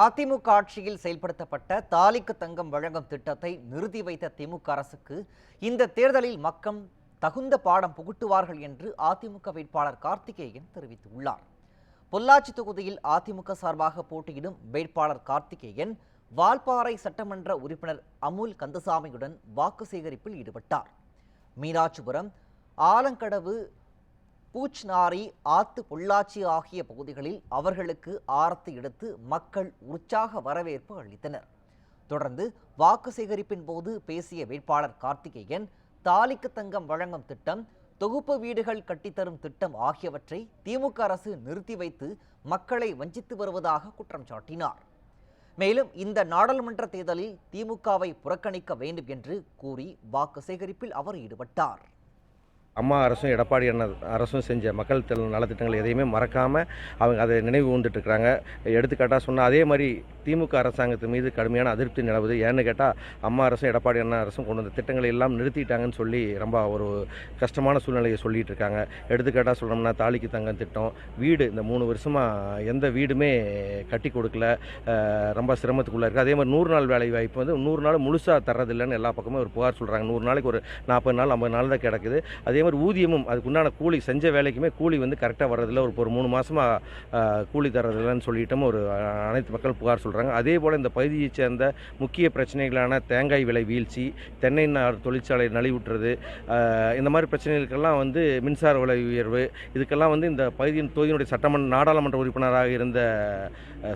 அதிமுக ஆட்சியில் செயல்படுத்தப்பட்ட தாலிக்கு தங்கம் வழங்கும் திட்டத்தை நிறுத்தி வைத்த திமுக அரசுக்கு இந்த தேர்தலில் மக்கள் தகுந்த பாடம் புகட்டுவார்கள் என்று அதிமுக வேட்பாளர் கார்த்திகேயன் தெரிவித்துள்ளார். பொள்ளாச்சி தொகுதியில் அதிமுக சார்பாக போட்டியிடும் வேட்பாளர் கார்த்திகேயன் வால்பாறை சட்டமன்ற உறுப்பினர் அமுல் கந்தசாமியுடன் வாக்கு சேகரிப்பில் ஈடுபட்டார். மீனாட்சிபுரம் ஆலங்கடவு பூச்நாரி ஆத்து பொள்ளாச்சி ஆகிய பகுதிகளில் அவர்களுக்கு ஆரத்தி எடுத்து மக்கள் உற்சாக வரவேற்பு அளித்தனர். தொடர்ந்து வாக்கு சேகரிப்பின் போது பேசிய வேட்பாளர் கார்த்திகேயன் தாலிக்கு தங்கம் வழங்கும் திட்டம் தொகுப்பு வீடுகள் கட்டித்தரும் திட்டம் ஆகியவற்றை திமுக அரசு நிறுத்தி வைத்து மக்களை வஞ்சித்து வருவதாக குற்றம் சாட்டினார். மேலும் இந்த நாடாளுமன்ற தேர்தலில் திமுகவை புறக்கணிக்க வேண்டும் என்று கூறி வாக்கு சேகரிப்பில் அவர் ஈடுபட்டார். அம்மா அரசும் எடப்பாடி அண்ணா அரசும் செஞ்ச மக்கள் திட்ட நலத்திட்டங்கள் எதையுமே மறக்காமல் அவங்க அதை நினைவு கூர்ந்துட்டு இருக்கிறாங்க எடுத்துக்காட்டாக சொன்னால் அதே மாதிரி திமுக அரசாங்கத்து மீது கடுமையான அதிருப்தி நிலவுது. ஏன்னு கேட்டால் அம்மா அரசும் எடப்பாடி அண்ணா அரசும் கொண்டு வந்த திட்டங்களை எல்லாம் நிறுத்திட்டாங்கன்னு சொல்லி ரொம்ப ஒரு கஷ்டமான சூழ்நிலையை சொல்லிட்டு இருக்காங்க. எடுத்துக்காட்டாக சொல்லணும்னா தாலிக்கு தங்கம் திட்டம் வீடு இந்த மூணு வருஷமாக எந்த வீடுமே கட்டி கொடுக்கல. ரொம்ப சிரமத்துக்குள்ளே இருக்குது அதே மாதிரி நூறு நாள் வேலை வாய்ப்பு வந்து நூறு நாள் முழுசாக தர்றதில்லைன்னு எல்லா பக்கமும் ஒரு புகார் சொல்கிறாங்க நூறு நாளைக்கு ஒரு நாற்பது நாள் ஐம்பது நாள் தான் கிடக்குது. அதே மாதிரி ஊதியமும் அதுக்கு உண்டான கூலி செஞ்ச வேலைக்குமே கூலி வந்து கரெக்டாக வர்றதில்ல. ஒரு ஒரு மூணு மாதமாக கூலி தர்றதில்லைன்னு சொல்லிட்டும் ஒரு அனைத்து மக்கள் புகார் சொல்கிறாங்க சொல்கிறாங்க அதே போல் இந்த பகுதியைச் சேர்ந்த முக்கிய பிரச்சனைகளான தேங்காய் விலை வீழ்ச்சி தென்னை நார் தொழிற்சாலை நலிவுட்டுறது இந்த மாதிரி பிரச்சனைகளுக்கெல்லாம் வந்து மின்சார விலை உயர்வு இதுக்கெல்லாம் வந்து இந்த பகுதியின் தொகுதியினுடைய சட்டமன்ற நாடாளுமன்ற உறுப்பினராக இருந்த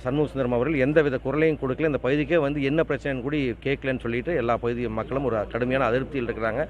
சண்முக சுந்தரம் அவர்கள் எந்தவித குரலையும் கொடுக்கல. இந்த பகுதிக்கே வந்து என்ன பிரச்சனைன்னு கூட கேட்கலன்னு சொல்லிட்டு எல்லா பகுதி மக்களும் ஒரு கடுமையான அதிருப்தியில் இருக்கிறாங்க.